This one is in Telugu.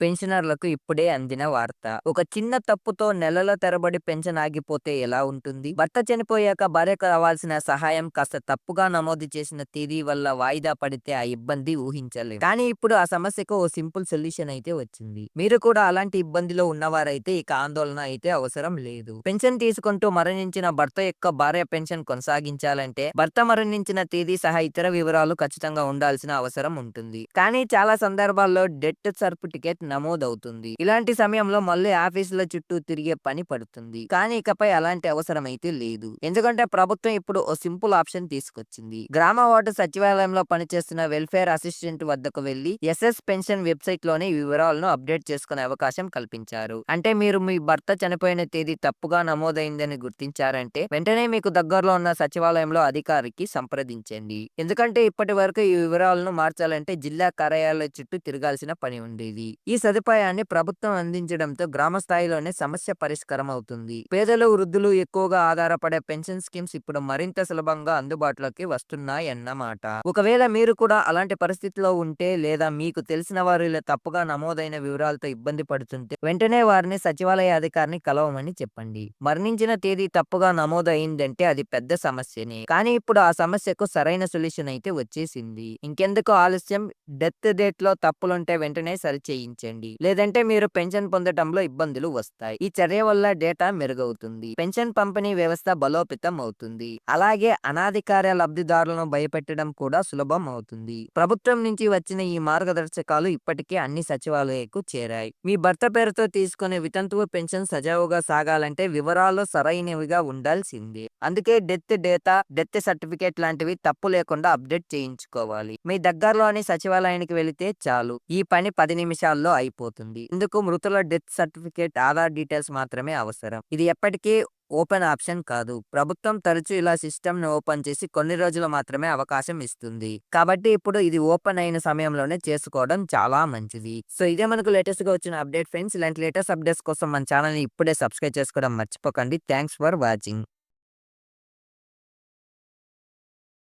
పెన్షనర్లకు ఇప్పుడే అందిన వార్త. ఒక చిన్న తప్పుతో నెలల తరబడి పెన్షన్ ఆగిపోతే ఎలా ఉంటుంది? భర్త చనిపోయాక భార్యకు రావాల్సిన సహాయం కాస్త తప్పుగా నమోదు చేసిన తేదీ వల్ల వాయిదా పడితే ఆ ఇబ్బంది ఊహించలేదు కానీ ఇప్పుడు ఆ సమస్యకు ఓ సింపుల్ సొల్యూషన్ అయితే వచ్చింది. మీరు కూడా అలాంటి ఇబ్బందిలో ఉన్నవారైతే ఇక ఆందోళన అయితే అవసరం లేదు. పెన్షన్ తీసుకుంటూ మరణించిన భర్త యొక్క భార్య పెన్షన్ కొనసాగించాలంటే భర్త మరణించిన తేదీ సహా ఇతర వివరాలు ఖచ్చితంగా ఉండాల్సిన అవసరం ఉంటుంది. కానీ చాలా సందర్భాల్లో డెత్ సర్టిఫికేట్ నమోదవుతుంది. ఇలాంటి సమయంలో మళ్ళీ ఆఫీసుల చుట్టూ తిరిగే పని పడుతుంది. కానీ ఇకపై అలాంటి అవసరం అయితే లేదు. ఎందుకంటే ప్రభుత్వం ఇప్పుడు ఓ సింపుల్ ఆప్షన్ తీసుకొచ్చింది. గ్రామ వార్డు సచివాలయంలో పనిచేస్తున్న వెల్ఫేర్ అసిస్టెంట్ వద్దకు వెళ్ళి ఎస్ఎస్ పెన్షన్ వెబ్సైట్లోనే ఈ వివరాలను అప్డేట్ చేసుకునే అవకాశం కల్పించారు. అంటే మీరు మీ భర్త చనిపోయిన తేదీ తప్పుగా నమోదైందని గుర్తించారంటే వెంటనే మీకు దగ్గరలో ఉన్న సచివాలయంలో అధికారికి సంప్రదించండి. ఎందుకంటే ఇప్పటి వరకు ఈ వివరాలను మార్చాలంటే జిల్లా కార్యాలయ చుట్టూ తిరగాల్సిన పని ఉండేది. ఈ సదుపాయాన్ని ప్రభుత్వం అందించడంతో గ్రామ స్థాయిలోనే సమస్య పరిష్కారం అవుతుంది. పేదలు, వృద్ధులు ఎక్కువగా ఆధారపడే పెన్షన్ స్కీమ్స్ ఇప్పుడు మరింత సులభంగా అందుబాటులోకి వస్తున్నాయన్నమాట. ఒకవేళ మీరు కూడా అలాంటి పరిస్థితిలో ఉంటే లేదా మీకు తెలిసిన వారు ఇలా తప్పుగా నమోదైన వివరాలతో ఇబ్బంది పడుతుంటే వెంటనే వారిని సచివాలయ అధికారిని కలవమని చెప్పండి. మరణించిన తేదీ తప్పుగా నమోదు అయిందంటే అది పెద్ద సమస్యనే. కానీ ఇప్పుడు ఆ సమస్యకు సరైన సొల్యూషన్ అయితే వచ్చేసింది. ఇంకెందుకు ఆలస్యం డెత్ డేట్లో తప్పులుంటే వెంటనే సరిచేయించండి. లేదంటే మీరు పెన్షన్ పొందటంలో ఇబ్బందులు వస్తాయి. ఈ చర్య వల్ల డేటా మెరుగవుతుంది. పెన్షన్ పంపిణీ వ్యవస్థ బలోపేతం అవుతుంది. అలాగే అనాధికార లబ్ధిదారులను భయపెట్టడం కూడా సులభం అవుతుంది. ప్రభుత్వం నుంచి వచ్చిన ఈ మార్గదర్శకాలు ఇప్పటికే అన్ని సచివాలయాలకు చేరాయి. మీ భర్త పేరుతో తీసుకునే వితంతువు పెన్షన్ సజావుగా సాగాలంటే వివరాలు సరైనవిగా ఉండాల్సిందే. అందుకే డెత్ డేటా, డెత్ సర్టిఫికేట్ లాంటివి తప్పు లేకుండా అప్డేట్ చేయించుకోవాలి. మీ దగ్గరలోని సచివాలయానికి వెళితే చాలు. ఈ పని పది నిమిషాల్లో అయిపోతుంది. ఇందుకు మృతుల డెత్ సర్టిఫికేట్, ఆధార్ డీటెయిల్స్ మాత్రమే అవసరం. ఇది ఎప్పటికీ ఓపెన్ ఆప్షన్ కాదు. ప్రభుత్వం తరచూ ఇలా సిస్టమ్ను ఓపెన్ చేసి కొన్ని రోజులు మాత్రమే అవకాశం ఇస్తుంది. కాబట్టి ఇప్పుడు ఇది ఓపెన్ అయిన సమయంలోనే చేసుకోవడం చాలా మంచిది. సో ఇదే మనకు లేటెస్ట్గా వచ్చిన అప్డేట్ ఫ్రెండ్స్. ఇలాంటి లేటెస్ట్ అప్డేట్స్ కోసం మన ఛానల్ ఇప్పుడే సబ్స్క్రైబ్ చేసుకోవడం మర్చిపోకండి. Thanks for watching.